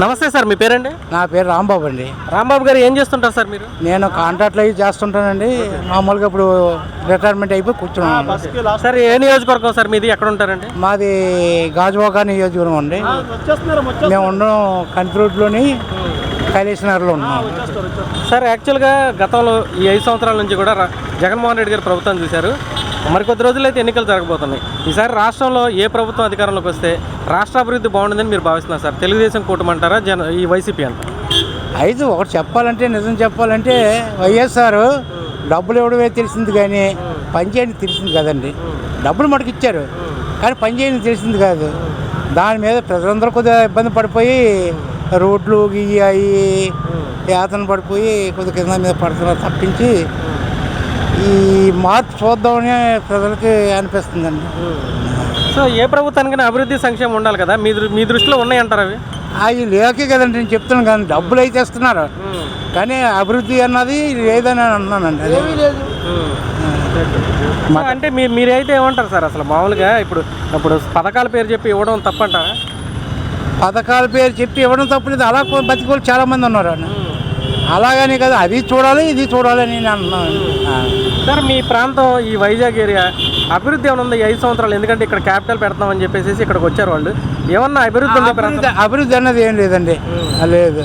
నమస్తే సార్ మీ పేరండి? నా పేరు రాంబాబు అండి. రాంబాబు గారు ఏం చేస్తుంటారు సార్ మీరు? నేను కాంట్రాక్ట్లు అవి చేస్తుంటానండి. మామూలుగా ఇప్పుడు రిటైర్మెంట్ అయిపోయి కూర్చున్నాను సార్ ఏ నియోజకవర్గం సార్ మీది? ఎక్కడ ఉంటారండి? మాది గాజువాక నియోజకవర్గం అండి. మేము ఉండడం కంట్రోట్లోని కైలేశ్నగర్లో ఉన్నాం. సార్ యాక్చువల్గా గతంలో ఈ ఐదు సంవత్సరాల నుంచి కూడా జగన్మోహన్ రెడ్డి గారు ప్రభుత్వం చూశారు. మరికొద్ది రోజులు అయితే ఎన్నికలు జరగబోతున్నాయి. ఈసారి రాష్ట్రంలో ఏ ప్రభుత్వం అధికారంలోకి వస్తే రాష్ట్ర అభివృద్ధి బాగుంటుందని మీరు భావిస్తున్నారు సార్. తెలుగుదేశం కూటమి అంటారా జన ఈ వైసీపీ అంటారా? అయితే ఒకటి చెప్పాలంటే నిజం చెప్పాలంటే వైఎస్ఆర్ డబ్బులు ఇవ్వడమే తెలిసింది కానీ పని చేయని తెలిసింది కదండి. డబ్బులు మనకి ఇచ్చారు. కానీ పని చేయని తెలిసింది కాదు. దాని మీద ప్రజలందరూ కొద్దిగా ఇబ్బంది పడిపోయి రోడ్లు గియ్యి అవి యాతన పడిపోయి కొద్దిగా కింద మీద పడుతున్నారు తప్పించి ఈ మార్పు చూద్దామని ప్రజలకి అనిపిస్తుందండి. సో ఏ ప్రభుత్వానికైనా అభివృద్ధి సంక్షేమం ఉండాలి కదా? మీ దృ- మీ దృష్టిలో ఉన్నాయంటారు అవి? అవి లేకే కదండి నేను చెప్తున్నాను కానీ డబ్బులు అయితే ఇస్తున్నారు. కానీ అభివృద్ధి అన్నది లేదని అంటున్నానండి అది సో అంటే మీ మీరైతే ఏమంటారు సార్ అసలు? మామూలుగా ఇప్పుడు ఇప్పుడు పథకాల పేరు చెప్పి ఇవ్వడం తప్పంటారా? పథకాల పేరు చెప్పి ఇవ్వడం తప్పలేదు అలా కో- బతికోళ్ళు చాలా మంది ఉన్నారు అన్న అలాగని కదా అది చూడాలి ఇది చూడాలి అని నేను అంటున్నాను. ఆ. సార్ మీ ప్రాంతం ఈ వైజాగ్ ఏరియా అభివృద్ధి ఏమైనా ఉంది? ఈ ఐదు సంవత్సరాలు ఎందుకంటే ఇక్కడ క్యాపిటల్ పెడతామని చెప్పేసి ఇక్కడికి వచ్చారు వాళ్ళు. ఏమన్నా అభివృద్ధి ఉంది ప్రాంతం? అభివృద్ధి అభివృద్ధి అన్నది ఏం లేదండి. ఆ, లేదు.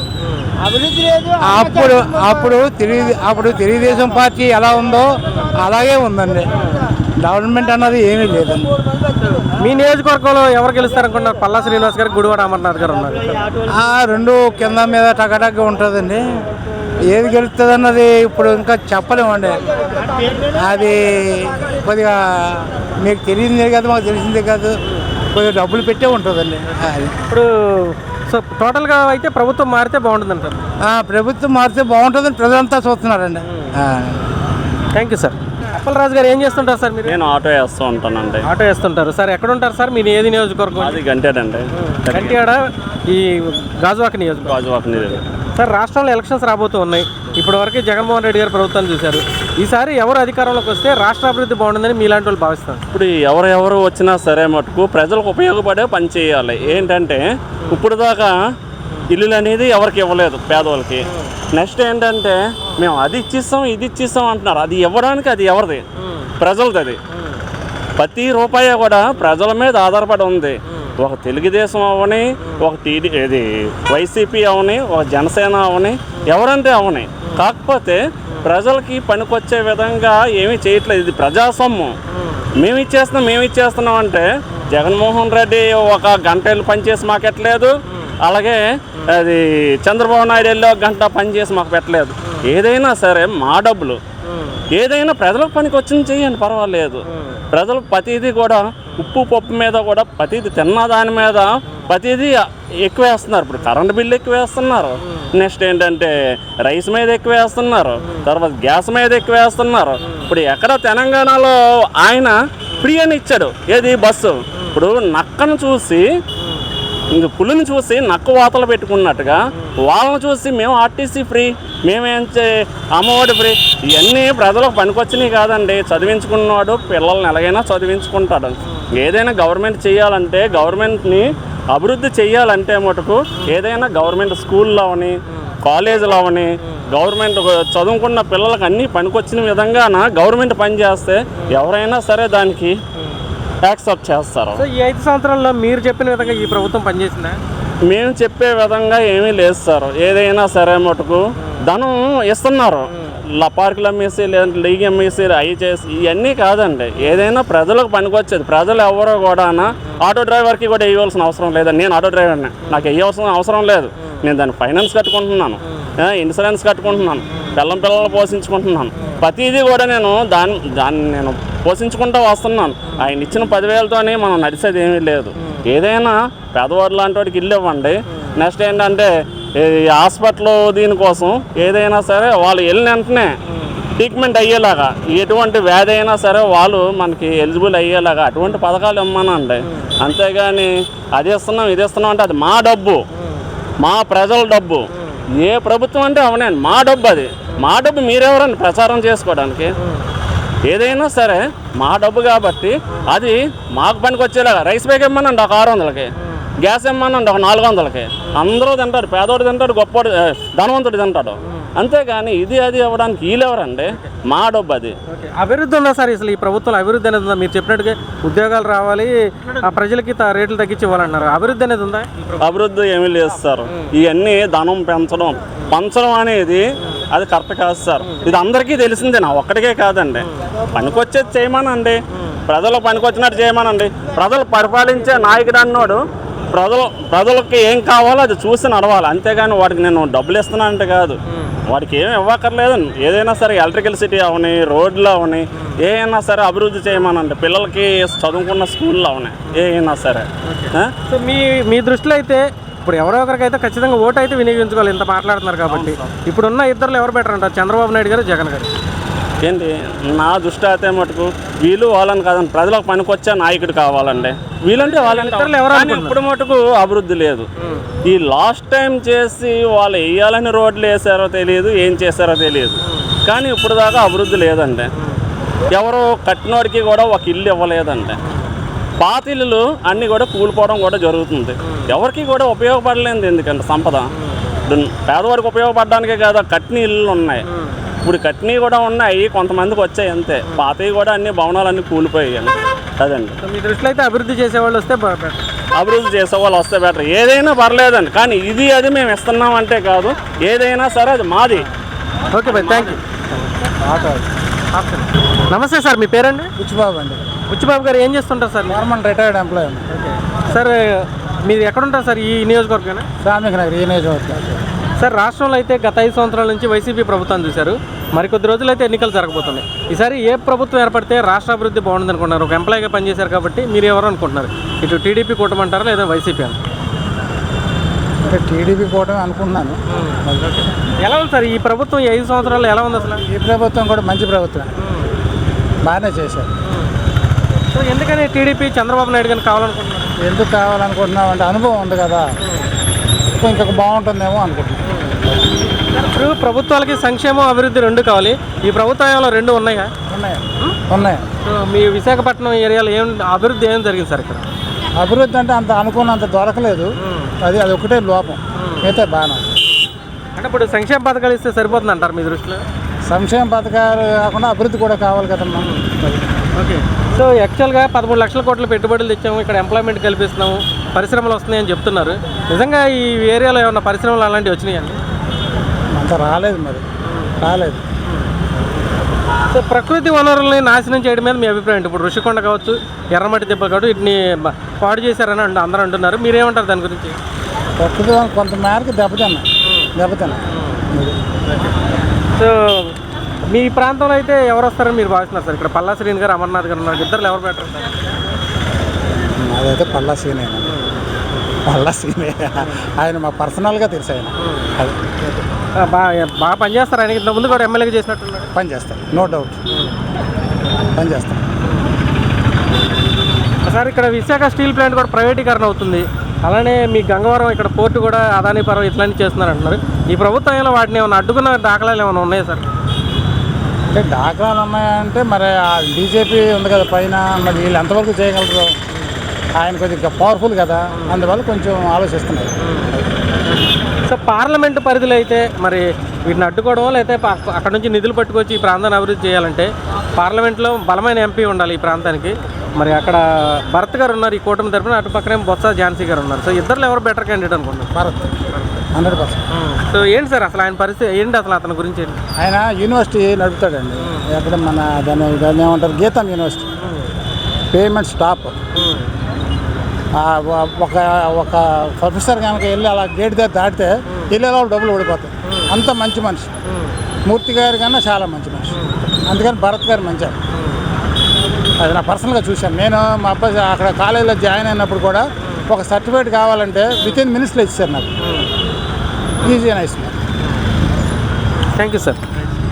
అప్పుడు అప్పుడు తెలుగు అప్పుడు తెలుగుదేశం పార్టీ ఎలా ఉందో అలాగే ఉందండి. డెవలప్మెంట్ అన్నది ఏమీ లేదండి. మీ నియోజకవర్గంలో ఎవరు గెలుస్తారనుకున్నారు? పల్లా శ్రీనివాస్ గారు గుడివాడ అమర్నాథ్ గారు ఉన్నారు. ఆ రెండు కింద మీద టకటక ఉంటుందండి. ఏది గెలుస్తుంది అన్నది ఇప్పుడు ఇంకా చెప్పలేమండి. అది కొద్దిగా మీకు తెలియదే కాదు మాకు తెలిసిందే కాదు. కొద్దిగా డబ్బులు పెట్టే ఉంటుందండి. అది. ఇప్పుడు సో టోటల్గా అయితే ప్రభుత్వం మారితే బాగుంటుంది అంటారు ప్రభుత్వం మారితే బాగుంటుందని ప్రజలంతా చూస్తున్నారండి. Thank you sir. అప్పలరాజు గారు ఏం చేస్తుంటారు సార్ మీరు? నేను ఆటో వేస్తూ ఉంటానండి. ఆటో వేస్తుంటారు. సార్ ఎక్కడ ఉంటారు సార్? మీరు ఏది నియోజకవర్గం? అది గంటేనండి. కంటియాడ ఈ గాజువాక నియోజకవర్గం. గాజువాక నీరు సార్ రాష్ట్రంలో ఎలక్షన్స్ రాబోతూ ఉన్నాయి. ఇప్పటివరకు జగన్మోహన్ రెడ్డి గారు ప్రభుత్వాన్ని చూశారు. ఈసారి ఎవరు అధికారంలోకి వస్తే రాష్ట్ర అభివృద్ధి బాగుంటుందని మీలాంటి వాళ్ళు భావిస్తారు ఇప్పుడు ఎవరు ఎవరు వచ్చినా సరే మటుకు ప్రజలకు ఉపయోగపడే పని చేయాలి. ఏంటంటే ఇప్పుడు దాకా ఇల్లులు అనేది ఎవరికి ఇవ్వలేదు పేదవాళ్ళకి నెక్స్ట్ ఏంటంటే మేము అది ఇచ్చిస్తాం ఇది ఇచ్చిస్తాం అంటున్నారు. అది ఇవ్వడానికి అది ఎవరిది? ప్రజలది అది. ప్రతి రూపాయి కూడా ప్రజల మీద ఆధారపడి ఉంది. ఒక తెలుగుదేశం అవని ఒక టీడీ ఇది వైసీపీ అవని ఒక జనసేన అవని ఎవరంటే అవని. కాకపోతే ప్రజలకి పనికొచ్చే విధంగా ఏమీ చేయట్లేదు. ఇది ప్రజాస్వామ్యం మేము ఇచ్చేస్తున్నాం మేము ఇచ్చేస్తున్నాం అంటే జగన్మోహన్ రెడ్డి ఒక గంట వెళ్ళి పనిచేసి మాకెట్లేదు. అలాగే అది చంద్రబాబు నాయుడు వెళ్ళి ఒక గంట పనిచేసి మాకు పెట్టలేదు. ఏదైనా సరే మా డబ్బులు. ఏదైనా ప్రజలకు పనికి వచ్చింది చెయ్యండి పర్వాలేదు. ప్రజలు ప్రతిదీ కూడా ఉప్పు పప్పు మీద కూడా ప్రతిదీ తిన్న దాని మీద ప్రతిదీ ఎక్కువ వేస్తున్నారు. ఇప్పుడు కరెంట్ బిల్లు ఎక్కువ వేస్తున్నారు. నెక్స్ట్ ఏంటంటే రైస్ మీద ఎక్కువ వేస్తున్నారు. తర్వాత గ్యాస్ మీద ఎక్కువ వేస్తున్నారు. ఇప్పుడు ఎక్కడ తెలంగాణలో ఆయన ఫ్రీ అని ఇచ్చాడు. ఏది బస్సు? ఇప్పుడు నక్కను చూసి ఇంక పులిని చూసి నక్క వాతలు పెట్టుకున్నట్టుగా వాళ్ళని చూసి మేము ఆర్టీసీ ఫ్రీ మేమేం చే అమ్మఒడి ఫ్రీ ఇవన్నీ ప్రజలకు పనికొచ్చినాయి కాదండి. చదివించుకున్నవాడు పిల్లల్ని ఎలాగైనా చదివించుకుంటాడు. ఏదైనా గవర్నమెంట్ చేయాలంటే గవర్నమెంట్ని అభివృద్ధి చేయాలంటే మటుకు ఏదైనా గవర్నమెంట్ స్కూల్లో అవని కాలేజీలో అవని గవర్నమెంట్ చదువుకున్న పిల్లలకు అన్నీ పనికొచ్చిన విధంగాన గవర్నమెంట్ పని చేస్తే ఎవరైనా సరే దానికి యాక్సెప్ట్ చేస్తారు. సో ఈ ఐదు సంవత్సరాల్లో మీరు చెప్పిన విధంగా ఈ ప్రభుత్వం పనిచేసిందా? మేము చెప్పే విధంగా ఏమీ లేదు సార్. ఏదైనా సరే మటుకు ధనం ఇస్తున్నారు. లపార్కులు అమ్మేసి లేదంటే లీగ్ అమ్మేసి అవి చేసి ఇవన్నీ కాదండి. ఏదైనా ప్రజలకు పనికొచ్చేది. ప్రజలు ఎవరో కూడా ఆటో డ్రైవర్కి కూడా వేయవలసిన అవసరం లేదండి నేను ఆటో డ్రైవర్ని. నాకు వేయవలసిన అవసరం లేదు. నేను దాన్ని ఫైనాన్స్ కట్టుకుంటున్నాను. ఇన్సూరెన్స్ కట్టుకుంటున్నాను. పిల్లం పిల్లలు పోషించుకుంటున్నాను. ప్రతిదీ కూడా నేను దాన్ని దాన్ని నేను పోషించుకుంటూ వస్తున్నాను. ఆయన ఇచ్చిన పదివేలతోనే మనం నడిచేది ఏమీ లేదు. ఏదైనా పేదవాడు లాంటి వాడికి ఇల్లు ఇవ్వండి. నెక్స్ట్ ఏంటంటే ఈ హాస్పిటల్ దీనికోసం ఏదైనా సరే వాళ్ళు వెళ్ళిన వెంటనే ట్రీట్మెంట్ అయ్యేలాగా ఎటువంటి వ్యాధి అయినా సరే వాళ్ళు మనకి ఎలిజిబుల్ అయ్యేలాగా అటువంటి పథకాలు ఇమ్మనండి. అంతేగాని అది ఇస్తున్నాం ఇది ఇస్తున్నాం అంటే అది మా డబ్బు. మా ప్రజల డబ్బు. ఏ ప్రభుత్వం అంటే అవనండి. మా డబ్బు అది. మా డబ్బు మీరెవరండి ప్రచారం చేసుకోవడానికి? ఏదైనా సరే మా డబ్బు కాబట్టి అది మాకు పనికి వచ్చేలాగా రైస్ బ్యాగ్ ఇమ్మనండి ఒక ఆరు వందలకి. గ్యాస్ ఇమ్మనండి ఒక నాలుగు వందలకి. అందరూ తింటారు పేదోడు తింటాడు గొప్పోడు ధనవంతుడు తింటాడు. అంతేగాని ఇది అది ఇవ్వడానికి వీళ్ళెవరండి మా డబ్బు అది. అభివృద్ధి ఉందా సార్ అసలు ఈ ప్రభుత్వంలో? అభివృద్ధి అనేది ఉందా? మీరు చెప్పినట్టుగా ఉద్యోగాలు రావాలి ఆ ప్రజలకి రేట్లు తగ్గించి ఇవ్వాలన్నారు. అభివృద్ధి అనేది ఉందా? ప్రభుత్వం- అభివృద్ధి ఏమీ లేదు సార్. ఇవన్నీ ధనం పెంచడం. పంచడం అనేది అది కరెక్ట్ కాదు సార్. ఇది అందరికీ తెలిసిందే నా ఒక్కడికే కాదండి. పనికొచ్చేది చేయమనండి. ప్రజలు పనికొచ్చినట్టు చేయమనండి. ప్రజలు పరిపాలించే నాయకుడు అన్నోడు ప్రజలు ప్రజలకి ఏం కావాలో అది చూసి నడవాలి. అంతేగాని వాడికి నేను డబ్బులు ఇస్తున్నానంటే కాదు. వాడికి ఏం ఇవ్వక్కర్లేదు. ఏదైనా సరే ఎలక్ట్రికల్ సిటీ అవని రోడ్లు అవని ఏమైనా సరే అభివృద్ధి చేయమనండి. పిల్లలకి చదువుకున్న స్కూల్లో అవని ఏమైనా సరే. మీ మీ దృష్టిలో అయితే ఇప్పుడు ఎవరో ఒకరికైతే ఖచ్చితంగా ఓటు అయితే వినియోగించుకోవాలి ఇంత మాట్లాడుతున్నారు కాబట్టి. ఇప్పుడున్న ఇద్దరు ఎవరు బెటర్ అంటారు చంద్రబాబు నాయుడు గారు జగన్ గారు? ఏంటి? నా దృష్టి అయితే మటుకు వీళ్ళు వాళ్ళని కాదండి ప్రజలకు పనికొచ్చే నాయకుడు కావాలండి. వీళ్ళంటే కానీ ఇప్పుడు మటుకు అభివృద్ధి లేదు. ఈ లాస్ట్ టైం చేసి వాళ్ళు వేయాలని రోడ్లు వేసారో తెలియదు ఏం చేశారో తెలియదు. కానీ ఇప్పుడు దాకా అభివృద్ధి లేదండి. ఎవరో కట్టినోడికి కూడా ఒక ఇల్లు ఇవ్వలేదండి. పాత ఇల్లులు అన్నీ కూడా కూలిపోవడం కూడా జరుగుతుంది. ఎవరికి కూడా ఉపయోగపడలేదు ఎందుకంటే సంపద. ఇప్పుడు పేదవాడికి ఉపయోగపడడానికే కాదు కట్టిన ఇల్లు ఉన్నాయి. ఇప్పుడు కట్టినవి కూడా ఉన్నాయి కొంతమందికి వచ్చాయి అంతే. పాతవి కూడా అన్ని భవనాలన్నీ కూలిపోయాయి అదండి. మీ దృష్టిలో అయితే అభివృద్ధి చేసేవాళ్ళు వస్తే అభివృద్ధి చేసే వాళ్ళు వస్తే బెటర్. ఏదైనా పర్లేదండి కానీ ఇది అది మేము ఇస్తున్నాం అంటే కాదు ఏదైనా సరే అది మాది. ఓకే బాయ్ థ్యాంక్ యూ నమస్తే సార్ మీ పేరండి? బుచ్చిబాబు అండి. బుచ్చిబాబు గారు ఏం చేస్తుంటారు sir? Government retired employee. Sir మీరు ఎక్కడుంటారు సార్ ఈ నియోజకవర్గం శ్రామిక నగర్ ఈ నియోజకవర్గం సార్ రాష్ట్రంలో అయితే గత ఐదు సంవత్సరాల నుంచి వైసీపీ ప్రభుత్వం చూశారు. మరికొద్ది రోజులు అయితే ఎన్నికలు జరగబోతున్నాయి. ఈసారి ఏ ప్రభుత్వం ఏర్పడితే రాష్ట్ర అభివృద్ధి బాగుంది అనుకుంటున్నారు? ఒక ఎంప్లాయీగా పనిచేశారు కాబట్టి మీరు ఎవరు అనుకుంటున్నారు? ఇటు టీడీపీ కూటమంటారా లేదా వైసీపీ అని అంటే టీడీపీ కూటమి అనుకుంటున్నాను. ఎలా ఉంది సార్ ఈ ప్రభుత్వం ఐదు సంవత్సరాలు ఎలా ఉంది అసలు? ఈ ప్రభుత్వం కూడా మంచి ప్రభుత్వం. బాగానే చేశారు. సో ఎందుకని టీడీపీ చంద్రబాబు నాయుడు గారిని కావాలనుకుంటున్నారు? ఎందుకు కావాలనుకుంటున్నాం అంటే అనుభవం ఉంది కదా. ఇంకొక బాగుంటుందేమో అనుకుంటున్నాం ఇప్పుడు ప్రభుత్వాలకి సంక్షేమం అభివృద్ధి రెండు కావాలి. ఈ ప్రభుత్వంలో రెండు ఉన్నాయా? ఉన్నాయి. ఉన్నాయి. సో మీ విశాఖపట్నం ఏరియాలో ఏం అభివృద్ధి ఏం జరిగింది సార్ ఇక్కడ? అభివృద్ధి అంటే అంత అనుకున్నంత దొరకలేదు. అది అది ఒకటే లోపం. బాగానే ఉంది. అంటే ఇప్పుడు సంక్షేమ పథకాలు ఇస్తే సరిపోతుంది అంటారు మీ దృష్టిలో? సంక్షేమ పథకాలు కాకుండా అభివృద్ధి కూడా కావాలి కదమ్మా. ఓకే. సో యాక్చువల్గా పదమూడు లక్షల కోట్ల పెట్టుబడులు తెచ్చాము. ఇక్కడ ఎంప్లాయ్మెంట్ కల్పిస్తున్నాము. పరిశ్రమలు వస్తున్నాయి అని చెప్తున్నారు. నిజంగా ఈ ఏరియాలో ఏమన్నా పరిశ్రమలు అలాంటివి వచ్చినాయండి అంత రాలేదు మరి. రాలేదు. సో ప్రకృతి వనరుల్ని నాశనం చేయడం మీద మీ అభిప్రాయం? ఇప్పుడు ఋషికొండ కావచ్చు ఎర్రమట్టి దెబ్బలు కావచ్చు వీటిని పాడు చేశారని అంట- అందరూ అంటున్నారు. మీరేమంటారు దాని గురించి? ప్రకృతి వనం కొంత మేరకు దెబ్బతిన్నా దెబ్బతిన్నా సో మీ ప్రాంతంలో అయితే ఎవరు వస్తారని మీరు భావిస్తున్నారు సార్? ఇక్కడ పల్లా శ్రీని గారు అమర్నాథ్ గారు ఉన్నారు. ఇద్దరు ఎవరు బెటర్ అదైతే పల్లా సీనే పల్లా సీనే ఆయన మా పర్సనల్గా తెలుసు ఆయన. బాగా బాగా పనిచేస్తారు ఆయన ఇంత ముందు కూడా ఎమ్మెల్యేగా చేసినట్టున్నాడు. పని చేస్తాను నో డౌట్ పని చేస్తాను సార్ ఇక్కడ విశాఖ స్టీల్ ప్లాంట్ కూడా ప్రైవేటీకరణ అవుతుంది. అలానే మీ గంగవరం ఇక్కడ పోర్టు కూడా అదాని పర్వం ఇట్లాంటివి చేస్తున్నారు అంటున్నారు ఈ ప్రభుత్వంలో వాటిని ఏమైనా అడ్డుకున్న దాఖలాలు ఏమైనా ఉన్నాయా సార్? అంటే డాక్రాలు ఉన్నాయంటే మరి ఆ బీజేపీ ఉంది కదా పైన మరి వీళ్ళు ఎంతవరకు చేయగలరు? ఆయన కొద్దిగా పవర్ఫుల్ కదా. అందువల్ల కొంచెం ఆలోచిస్తున్నారు. సో పార్లమెంటు పరిధిలో అయితే మరి వీటిని అడ్డుకోవడం లేకపోతే అక్కడ నుంచి నిధులు పట్టుకొచ్చి ఈ ప్రాంతాన్ని అభివృద్ధి చేయాలంటే పార్లమెంట్లో బలమైన ఎంపీ ఉండాలి ఈ ప్రాంతానికి. మరి అక్కడ భరత్ గారు ఉన్నారు ఈ కూటమి తరపున అటు పక్కనే బొత్స ఝాన్సీ గారు ఉన్నారు. సో ఇద్దరు ఎవరు బెటర్ క్యాండిడేట్ అనుకుంటున్నారు? భారత్. Hundred percent. సో ఏంటి సార్ అసలు ఆయన పరిస్థితి? ఏంటి అసలు అతని గురించి ఏంటి? ఆయన యూనివర్సిటీ నడుపుతాడండి. ఎక్కడ మన దాన్ని దాన్ని ఏమంటారు? గీతం యూనివర్సిటీ. Payment stop. ఒక- ఒక ప్రొఫెసర్ కనుక వెళ్ళి అలా గేట్ దగ్గర దాటితే వెళ్ళే వాళ్ళు డబ్బులు ఓడిపోతాయి అంత మంచి మనిషి. మూర్తి గారి కన్నా చాలా మంచి మనిషి. అందుకని భరత్ గారు మంచి. అది నా పర్సనల్గా చూశాను. నేను మా అబ్బాయి అక్కడ కాలేజీలో జాయిన్ అయినప్పుడు కూడా ఒక సర్టిఫికేట్ కావాలంటే విత్ ఇన్ మినిట్స్లో ఇచ్చారు నాకు. ఈజీ అని ఇస్తున్నారు థ్యాంక్ యూ సార్